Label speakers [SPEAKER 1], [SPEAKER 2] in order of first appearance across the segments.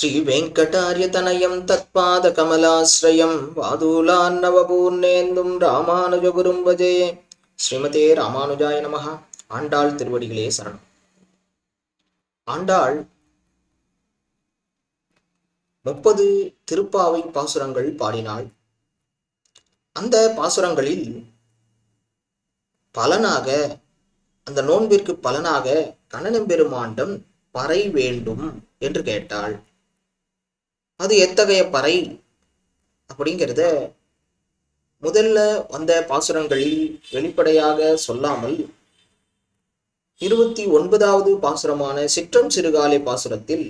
[SPEAKER 1] ஸ்ரீவேங்கடாரியதனயம் தத்பாதகமலாசிரயம் வாதூலான்னவபூர்ணேந்தும் ராமானுஜ குரும்பஜே ஸ்ரீமதே ராமானுஜாய நமகா ஆண்டாள் திருவடிகளே சரணம். ஆண்டாள் முப்பது திருப்பாவை பாசுரங்கள் பாடினாள். அந்த பாசுரங்களில் பலனாக அந்த நோன்பிற்கு பலனாக கண்ணனம் பெருமாண்டம் பறை வேண்டும் என்று கேட்டாள். அது எத்தகைய பறை அப்படிங்கிறத முதல்ல வந்த பாசுரங்களில் வெளிப்படையாக சொல்லாமல் இருபத்தி ஒன்பதாவது பாசுரமான சிற்றம் சிறுகாலை பாசுரத்தில்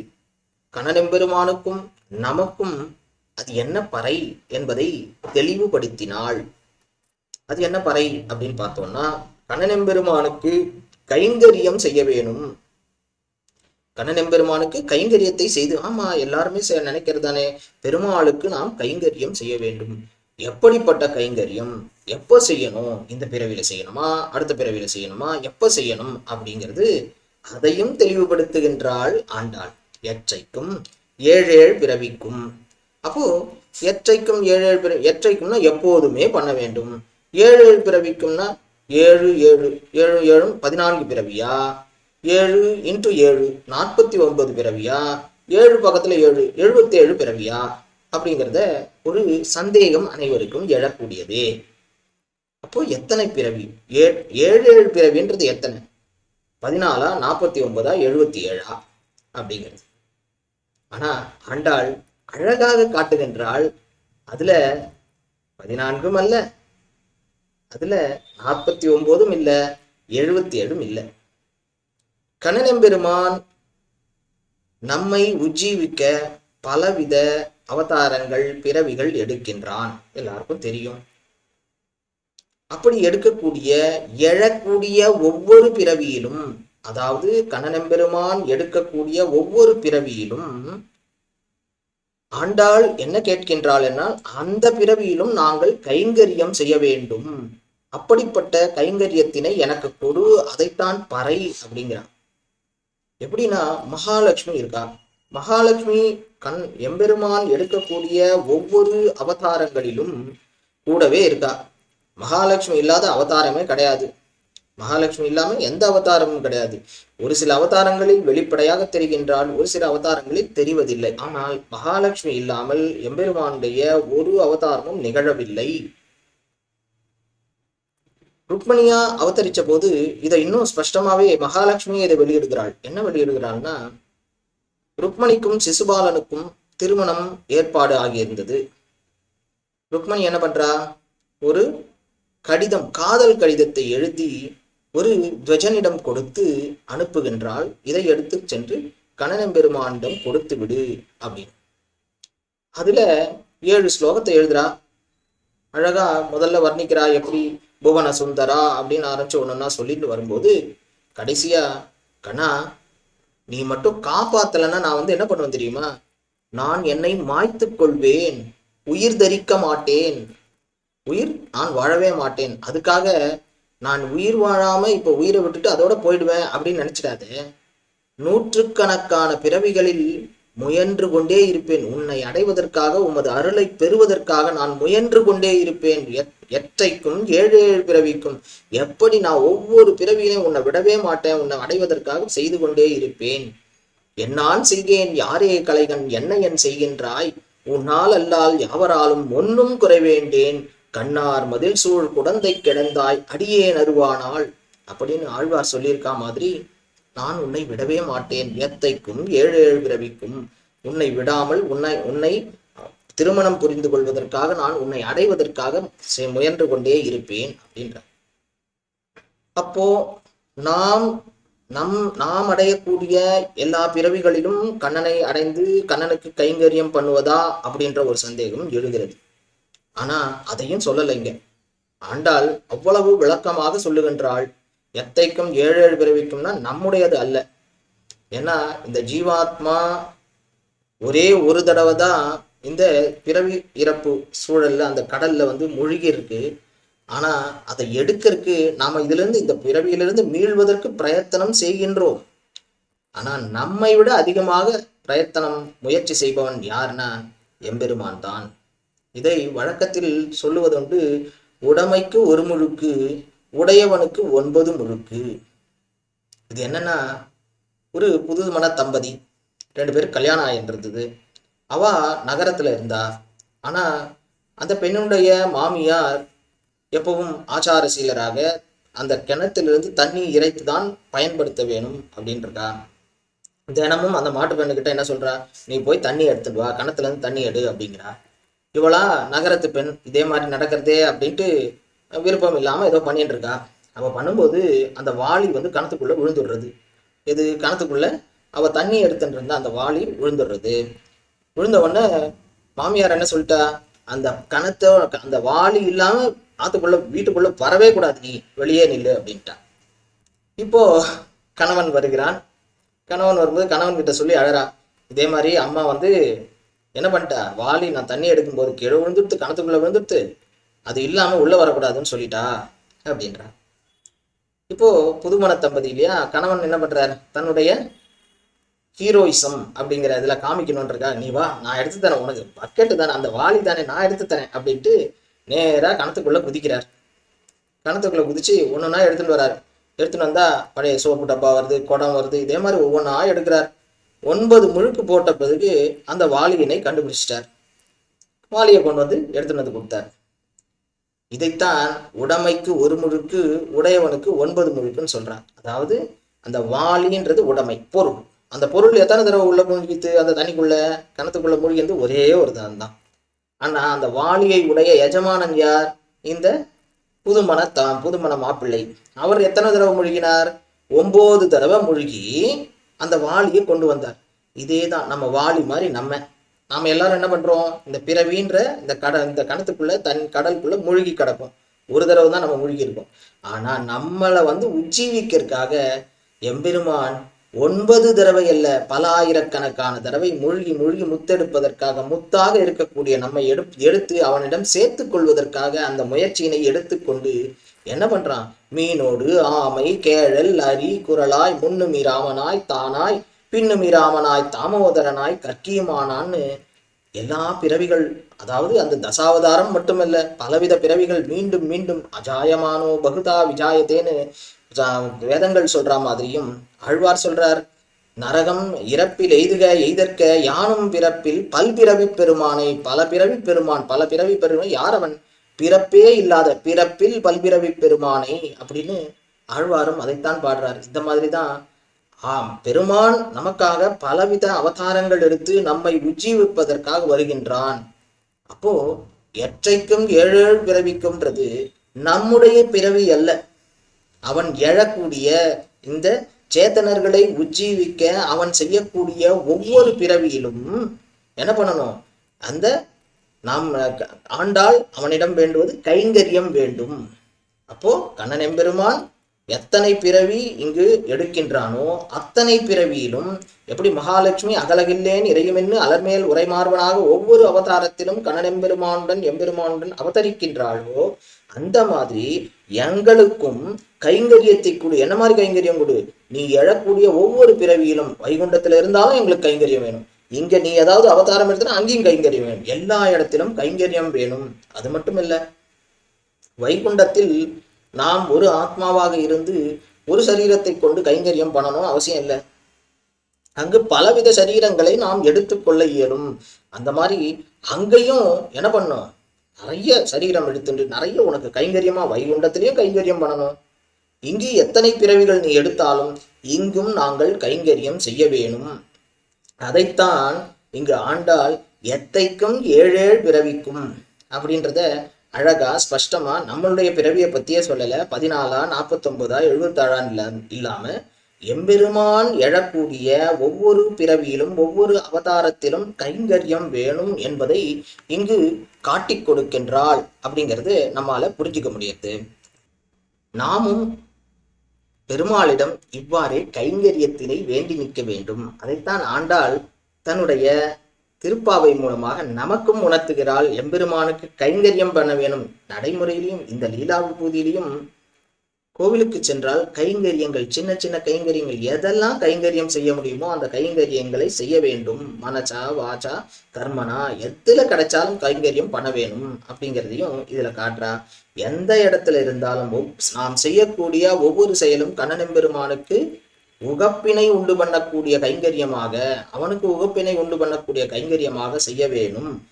[SPEAKER 1] கணனெம்பெருமானுக்கும் நமக்கும் அது என்ன பறை என்பதை தெளிவுபடுத்தினாள். அது என்ன பறை அப்படின்னு பார்த்தோம்னா கணனெம்பெருமானுக்கு கைங்கரியம் செய்ய வேணும். கண்ணனெம்பெருமானுக்கு கைங்கரியத்தை செய்து ஆமா எல்லாருமே நினைக்கிறது நினைக்கிறதானே பெருமாளுக்கு நாம் கைங்கரியம் செய்ய வேண்டும். எப்படிப்பட்ட கைங்கரியம்? எப்போ செய்யணும்? இந்த பிறவியில செய்யணுமா? அடுத்த பிறவியில செய்யணுமா? எப்போ செய்யணும்? அப்படிங்கிறது அதையும் தெளிவுபடுத்துகின்றாள் ஆண்டாள். எற்றைக்கும் ஏழேழ் பிறவிக்கும். அப்போ எற்றைக்கும் ஏழேழ் பிற எற்றைக்கும்னா எப்போதுமே பண்ண வேண்டும். ஏழு பிறவிக்கும்னா ஏழு ஏழு ஏழு ஏழும் பதினான்கு பிறவியா? ஏழு இன்ட்டு ஏழு நாற்பத்தி ஒன்பது பிறவியா? ஏழு பக்கத்தில் ஏழு எழுபத்தி ஏழு பிறவியா? அப்படிங்கிறத ஒரு சந்தேகம் அனைவருக்கும் எழக்கூடியதே. அப்போ எத்தனை பிறவி? ஏ ஏழு ஏழு பிறவின்றது எத்தனை? பதினாலா நாற்பத்தி ஒன்பதா எழுபத்தி ஏழா அப்படிங்கிறது. ஆனா ஆண்டாள் அழகாக காட்டுகின்றாள். அதுல பதினான்கும் அல்ல. அதுல நாற்பத்தி ஒன்பதும் இல்லை எழுபத்தி ஏழும் இல்லை. கண்ணனெம்பெருமான் நம்மை உஜ்ஜீவிக்க பலவித அவதாரங்கள் பிறவிகள் எடுக்கின்றான். எல்லாருக்கும் தெரியும். அப்படி எடுக்கக்கூடிய எழக்கூடிய ஒவ்வொரு பிறவியிலும் அதாவது கண்ணனெம்பெருமான் எடுக்கக்கூடிய ஒவ்வொரு பிறவியிலும் ஆண்டாள் என்ன கேட்கின்றாள் என்னால் அந்த பிறவியிலும் நாங்கள் கைங்கரியம் செய்ய வேண்டும். அப்படிப்பட்ட கைங்கரியத்தினை எனக்கு கொடு அதைத்தான் பறை அப்படிங்கிறான். எப்படின்னா மகாலட்சுமி இருக்கா? மகாலட்சுமி கண் எம்பெருமான் எடுக்கக்கூடிய ஒவ்வொரு அவதாரங்களிலும் கூடவே இருக்கா? மகாலட்சுமி இல்லாத அவதாரமே கிடையாது. மகாலட்சுமி இல்லாமல் எந்த அவதாரமும் கிடையாது. ஒரு சில அவதாரங்களில் வெளிப்படையாக தெரிகின்றால் ஒரு சில அவதாரங்களில் தெரிவதில்லை. ஆனால் மகாலட்சுமி இல்லாமல் எம்பெருமானுடைய ஒரு அவதாரமும் நிகழவில்லை. ருக்மணியா அவதரிச்ச போது இதை இன்னும் ஸ்பஷ்டமாவே மகாலட்சுமி இதை வெளியிடுகிறாள். என்ன வெளியிடுகிறாள்னா ருக்மணிக்கும் சிசுபாலனுக்கும் திருமணம் ஏற்பாடு ஆகியிருந்தது. ருக்மணி என்ன பண்றா? ஒரு கடிதம் காதல் கடிதத்தை எழுதி ஒரு துவஜனிடம் கொடுத்து அனுப்புகின்றால் இதை எடுத்து சென்று கணனம்பெருமானிடம் கொடுத்து விடு அப்படின்னு. அதுல ஏழு ஸ்லோகத்தை எழுதுறா. அழகா முதல்ல வர்ணிக்கிறா எப்படி? புவன சுந்தரா அப்படின்னு ஆரம்பிச்சு ஒன்றுனா சொல்லிட்டு வரும்போது கடைசியா கண்ணா நீ மட்டும் காப்பாத்தலைன்னா நான் வந்து என்ன பண்ணுவேன் தெரியுமா? நான் என்னை மாய்த்துக் கொள்வேன். உயிர் தரிக்க மாட்டேன். உயிர் நான் வாழவே மாட்டேன். அதுக்காக நான் உயிர் வாழாம இப்ப உயிரை விட்டுட்டு அதோட போயிடுவேன் அப்படின்னு நினைச்சிடாத. நூற்றுக்கணக்கான பிறவிகளில் முயன்று கொண்டே இருப்பேன். உன்னை அடைவதற்காக உமது அருளை பெறுவதற்காக நான் முயன்று கொண்டே இருப்பேன். எத்- எற்றைக்கும் ஏழு ஏழு பிறவிக்கும். எப்படி நான் ஒவ்வொரு பிறவியிலையும் உன்னை விடவே மாட்டேன். உன்னை அடைவதற்காக செய்து கொண்டே இருப்பேன். என்னான் செய்கேன் யாரே கலைகன் என்ன என் செய்கின்றாய்? உன்னால் அல்லால் யாவராலும் ஒன்னும் குறைவேண்டேன் கண்ணார் மதில் சூழ் குடந்தை கிடந்தாய். அடியேன் அருவானாள். அப்படின்னு ஆழ்வார் சொல்லியிருக்கா மாதிரி நான் உன்னை விடவே மாட்டேன். ஏத்தைக்கும் ஏழு ஏழு பிறவிக்கும் உன்னை விடாமல் உன்னை உன்னை திருமணம் புரிந்து கொள்வதற்காக நான் உன்னை அடைவதற்காக முயன்று கொண்டே இருப்பேன் அப்படின்ற அப்போ நாம் நம் நாம் அடையக்கூடிய எல்லா பிறவிகளிலும் கண்ணனை அடைந்து கண்ணனுக்கு கைங்கரியம் பண்ணுவதா அப்படின்ற ஒரு சந்தேகம் எழுகிறது. ஆனா அதையும் சொல்லலைங்க. ஆண்டாள் அவ்வளவு விளக்கமாக சொல்லுகின்றாள். எத்தைக்கும் ஏழு ஏழு பிறவிக்கும்னா நம்முடையது அல்ல. ஏன்னா இந்த ஜீவாத்மா ஒரே ஒரு தடவை தான் இந்த பிறவி இறப்பு சூழல்ல அந்த கடல்ல வந்து மூழ்கி இருக்கு ஆனா அதை எடுக்கிறதுக்கு நாம இதுல இருந்து இந்த பிறவியிலிருந்து மீள்வதற்கு பிரயத்தனம் செய்கின்றோம். ஆனா நம்மை விட அதிகமாக பிரயத்தனம் முயற்சி செய்பவன் யாருன்னா எம்பெருமான் தான். இதை வழக்கத்தில் சொல்லுவதுண்டு உடமைக்கு ஒரு முழுக்கு உடையவனுக்கு ஒன்பது முழுக்கு இது என்னன்னா ஒரு புது மன தம்பதி ரெண்டு பேரும் கல்யாணம் ஆகின்றது அவ நகரத்துல இருந்தா ஆனா அந்த பெண்ணுடைய மாமியார் எப்பவும் ஆச்சாரசீலராக அந்த கிணத்திலிருந்து தண்ணி இறைத்து தான் பயன்படுத்த வேணும் அப்படின்றா தினமும் அந்த மாட்டு பெண்ணுக்கிட்ட என்ன சொல்றா? நீ போய் தண்ணி எடுத்துட்டு வா கிணத்துல இருந்து தண்ணி எடு அப்படிங்கிறா. இவளா நகரத்து பெண் இதே மாதிரி நடக்கிறதே அப்படின்ட்டு விருப்பம் இல்லாமல் ஏதோ பண்ணிட்டு இருக்கா? அவள் பண்ணும்போது அந்த வாளி வந்து கணத்துக்குள்ளே விழுந்துடுறது. இது கணத்துக்குள்ளே அவள் தண்ணி எடுத்துட்டு இருந்தா அந்த வாளி விழுந்துடுறது. விழுந்த உடனே மாமியார் என்ன சொல்லிட்டா? அந்த கணத்தை அந்த வாளி இல்லாமல் ஆத்துக்குள்ள வீட்டுக்குள்ளே வரவே கூடாது நீ. வெளியே நில்லு அப்படின்ட்டா. இப்போ கணவன் வருகிறான். கணவன் வரும்போது கணவன் கிட்ட சொல்லி அழறா. இதே மாதிரி அம்மா வந்து என்ன பண்ணிட்டா? வாளி நான் தண்ணி எடுக்கும்போது கீழே விழுந்துடுத்து கணத்துக்குள்ளே விழுந்துடுத்து அது இல்லாமல் உள்ளே வரக்கூடாதுன்னு சொல்லிட்டா அப்படின்றா. இப்போ புதுமண தம்பதி இல்லையா? கணவன் என்ன பண்ணுறாரு தன்னுடைய ஹீரோயிசம் அப்படிங்கிற இதில் காமிக்கணுன்றக்கா நீ வா நான் எடுத்து தரேன் உனக்கு. பக்கெட்டு தானே அந்த வாலி தானே நான் எடுத்து தரேன் அப்படின்ட்டு நேராக கணத்துக்குள்ளே குதிக்கிறார். கணத்துக்குள்ளே குதிச்சு ஒன்றுனா எடுத்துகிட்டு வராரு. எடுத்துகிட்டு வந்தால் பழைய சோப்பு டப்பா வருது குடம் வருது இதே மாதிரி ஒவ்வொன்றா எடுக்கிறார். ஒன்பது முழுக்கு போட்ட பிறகு அந்த வாலியினை கண்டுபிடிச்சிட்டார். வாலியை கொண்டு வந்து எடுத்துன்னு வந்து கொடுத்தார். இதைத்தான் உடைமைக்கு ஒரு முழுக்கு உடையவனுக்கு ஒன்பது முழுக்குன்னு சொல்றான் அதாவது அந்த வாளின்றது உடைமை பொருள். அந்த பொருள் எத்தனை தடவை உள்ள மூழ்கித்து அந்த தண்ணிக்குள்ள கணத்துக்குள்ள மூழ்கிந்து ஒரே ஒரு தான் தான் ஆனா அந்த வாளியை உடைய எஜமானன் யார்? இந்த புதுமண தாம் புதுமண மாப்பிள்ளை. அவர் எத்தனை தடவை முழுகினார்? ஒன்பது தடவை முழுகி அந்த வாளியை கொண்டு வந்தார். இதே தான் நம்ம வாளி மாதிரி நம்ம. நாம் எல்லாரும் என்ன பண்றோம்? இந்த பிறவின்ற இந்த கடல் இந்த கணத்துக்குள்ள தன் கடலுக்குள்ள மூழ்கி கிடக்கும் ஒரு தடவை தான் நம்ம மூழ்கி இருக்கோம் ஆனா நம்மளை வந்து உஜ்ஜீவிக்கிறதுக்காக எம்பெருமான் ஒன்பது தடவை அல்ல பல ஆயிரக்கணக்கான தடவை மூழ்கி மூழ்கி முத்தெடுப்பதற்காக முத்தாக இருக்கக்கூடிய நம்மை எடு எடுத்து அவனிடம் சேர்த்து கொள்வதற்காக அந்த முயற்சியினை எடுத்துக்கொண்டு என்ன பண்றான்? மீனோடு ஆமை கேழல் அரி குரலாய் முன்னுமி ராமனாய் தானாய் பின்னும் இராமனாய் தாமோதரனாய் கற்கியுமானான்னு எல்லா பிறவிகள் அதாவது அந்த தசாவதாரம் மட்டுமல்ல பலவித பிறவிகள் மீண்டும் மீண்டும் அஜாயமானோ பகுதா விஜாயத்தேன்னு வேதங்கள் சொல்ற மாதிரியும் ஆழ்வார் சொல்றார். நரகம் இறப்பில் எய்துக எய்தற்க யானும் பிறப்பில் பல்பிறவி பெருமானை பல பிறவி பெருமான் பல பிறவி பெருமான் யார் அவன் பிறப்பே இல்லாத பிறப்பில் பல்பிறவி பெருமானை அப்படின்னு ஆழ்வாரும் அதைத்தான் பாடுறார். இந்த மாதிரி தான் ஆம் பெருமான் நமக்காக பலவித அவதாரங்கள் எடுத்து நம்மை உஜ்ஜீவிப்பதற்காக வருகின்றான். அப்போ எற்றைக்கும் ஏழேழு பிறவிக்கும்ன்றது நம்முடைய பிறவி அல்ல. அவன் எழக்கூடிய இந்த சேத்தனர்களை உஜ்ஜீவிக்க அவன் செய்யக்கூடிய ஒவ்வொரு பிறவியிலும் என்ன பண்ணணும்? அந்த நாம் ஆண்டால் ஆண்டாள் அவனிடம் வேண்டுவது கைங்கரியம் வேண்டும். அப்போ கண்ணன் எம்பெருமான் எத்தனை பிறவி இங்கு எடுக்கின்றானோ அத்தனை பிறவியிலும் எப்படி மகாலட்சுமி அகலகில்லேன் இறையுமென்னு அலர்மேல் உரைமார்பனாக ஒவ்வொரு அவதாரத்திலும் கண்ணன் எம்பெருமானுடன் எம்பெருமானுடன் அவதரிக்கின்றாளோ அந்த மாதிரி எங்களுக்கும் கைங்கரியத்தை கொடு என்ன மாதிரி கைங்கரியம் கொடு? நீ எழக்கூடிய ஒவ்வொரு பிறவியிலும் வைகுண்டத்துல இருந்தாலும் எங்களுக்கு கைங்கரியம் வேணும். இங்க நீ ஏதாவது அவதாரம் எடுத்தனா அங்கேயும் கைங்கரியம் வேணும். எல்லா இடத்திலும் கைங்கரியம் வேணும். அது மட்டும் இல்ல வைகுண்டத்தில் நாம் ஒரு ஆத்மாவாக இருந்து ஒரு சரீரத்தை கொண்டு கைங்கரியம் பண்ணணும் அவசியம் இல்லை. அங்கு பலவித சரீரங்களை நாம் எடுத்துக்கொள்ள இயலும். அந்த மாதிரி அங்கேயும் என்ன பண்ணும்? நிறைய சரீரம் எடுத்துட்டு நிறைய உனக்கு கைங்கரியமா வைகுண்டத்திலையும் கைங்கரியம் பண்ணணும். இங்கு எத்தனை பிறவிகள் நீ எடுத்தாலும் இங்கும் நாங்கள் கைங்கரியம் செய்ய வேணும். அதைத்தான் இங்கு ஆண்டால் எத்தைக்கும் ஏழேழு பிறவிக்கும் அப்படின்றத அழகா ஸ்பஷ்டமா நம்மளுடைய பிறவியை பத்தியே சொல்லல. பதினாலா நாற்பத்தொன்பதா எழுபத்தாழான் இல்லாம எம்பெருமான் எழக்கூடிய ஒவ்வொரு பிறவியிலும் ஒவ்வொரு அவதாரத்திலும் கைங்கரியம் வேணும் என்பதை இங்கு காட்டி கொடுக்கின்றாள் அப்படிங்கிறது நம்மால புரிஞ்சுக்க முடியுது. நாமும் பெருமாளிடம் இவ்வாறே கைங்கரியத்தினை வேண்டி நிற்க வேண்டும். அதைத்தான் ஆண்டாள் தன்னுடைய திருப்பாவை மூலமாக நமக்கும் உணர்த்துகிறாள். எம்பெருமானுக்கு கைங்கரியம் பண்ண வேணும். நடைமுறையிலையும் இந்த லீலா விபூதியிலையும் கோவிலுக்கு சென்றால் கைங்கரியங்கள் சின்ன சின்ன கைங்கரியங்கள் எதெல்லாம் கைங்கரியம் செய்ய முடியுமோ அந்த கைங்கரியங்களை செய்ய வேண்டும். மனசா வாச்சா கர்மனா எதுல கிடைச்சாலும் கைங்கரியம் பண்ண வேணும் அப்படிங்கிறதையும் இதுல காட்டுறா. எந்த இடத்துல இருந்தாலும் நாம் செய்யக்கூடிய ஒவ்வொரு செயலும் கண்ணனெம்பெருமானுக்கு உகப்பினை உண்டு பண்ணக்கூடிய கைங்கரியமாக அவனுக்கு உகப்பினை உண்டு பண்ணக்கூடிய கைங்கரியமாக செய்ய வேணும்.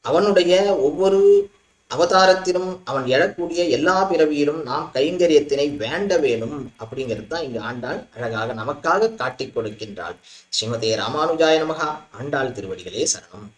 [SPEAKER 1] அவனுடைய ஒவ்வொரு அவதாரத்திலும் அவன் எழக்கூடிய எல்லா பிறவியிலும் நாம் கைங்கரியத்தினை வேண்ட வேணும் அப்படிங்கிறது தான் இங்கு ஆண்டாள் அழகாக நமக்காக காட்டிக் கொடுக்கின்றாள். ஸ்ரீமதே ராமானுஜாய நமகா. ஆண்டாள் திருவடிகளே சரணம்.